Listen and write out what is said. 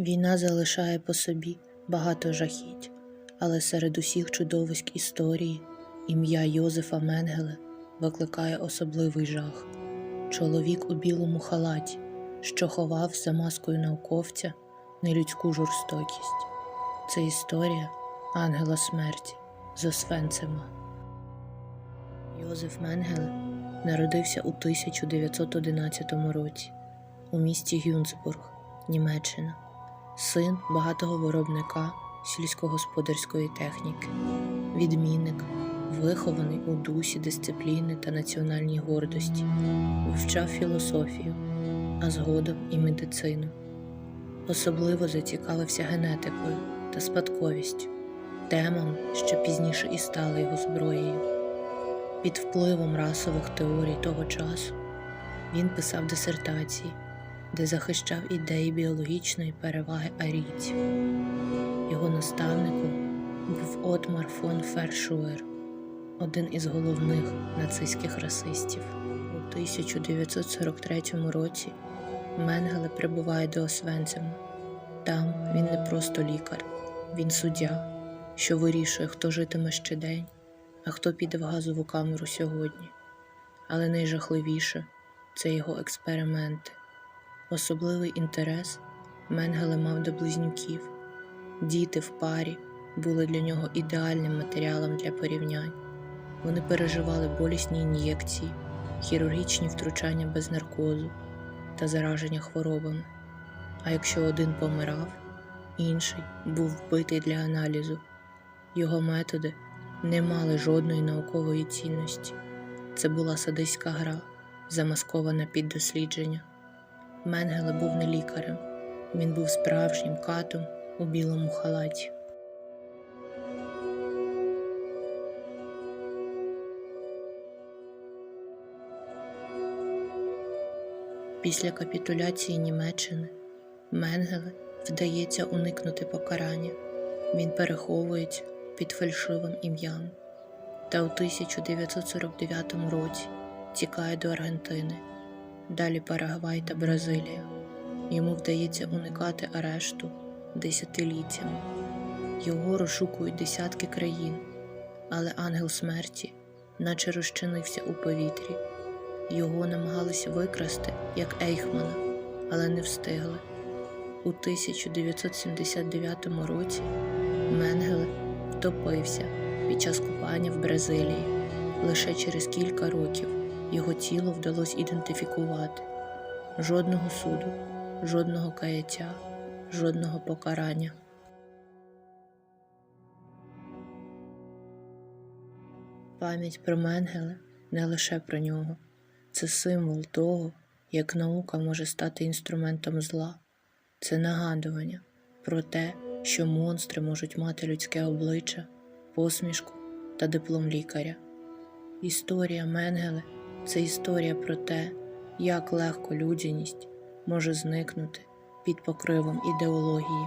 Війна залишає по собі багато жахіть, але серед усіх чудовиськ історії ім'я Йозефа Менгеле викликає особливий жах. Чоловік у білому халаті, що ховав за маскою науковця нелюдську жорстокість. Це історія ангела смерті з Освенцима. Йозеф Менгеле народився у 1911 році у місті Гюнцбург, Німеччина, син багатого виробника сільськогосподарської техніки, відмінник, вихований у дусі дисципліни та національній гордості, вивчав філософію, а згодом і медицину. Особливо зацікавився генетикою та спадковістю, темами, що пізніше і стали його зброєю. Під впливом расових теорій того часу він писав дисертації, де захищав ідеї біологічної переваги арійців. Його наставником був Отмар фон Фершуер, один із головних нацистських расистів. У 1943 році Менгеле прибуває до Освенцима. Там він не просто лікар, він суддя, що вирішує, хто житиме ще день, а хто піде в газову камеру сьогодні. Але найжахливіше це його експерименти. Особливий інтерес Менгеле мав до близнюків. Діти в парі були для нього ідеальним матеріалом для порівнянь. Вони переживали болісні ін'єкції, хірургічні втручання без наркозу та зараження хворобами. А якщо один помирав, інший був вбитий для аналізу. Його методи не мали жодної наукової цінності. Це була садиська гра, замаскована під дослідження. Менгеле був не лікарем, він був справжнім катом у білому халаті. Після капітуляції Німеччини Менгеле вдається уникнути покарання. Він переховується під фальшивим ім'ям та у 1949 році тікає до Аргентини, далі Парагвай та Бразилія. Йому вдається уникати арешту десятиліттями. Його розшукують десятки країн, але ангел смерті, наче розчинився у повітрі. Його намагалися викрасти як Ейхмана, але не встигли. У 1979 році Менгеле втопився під час купання в Бразилії. Лише через кілька років його тіло вдалося ідентифікувати. Жодного суду, жодного каяття, жодного покарання. Пам'ять про Менгеле не лише про нього. Це символ того, як наука може стати інструментом зла. Це нагадування про те, що монстри можуть мати людське обличчя, посмішку та диплом лікаря. Історія Менгеле це історія про те, як легко людяність може зникнути під покривом ідеології.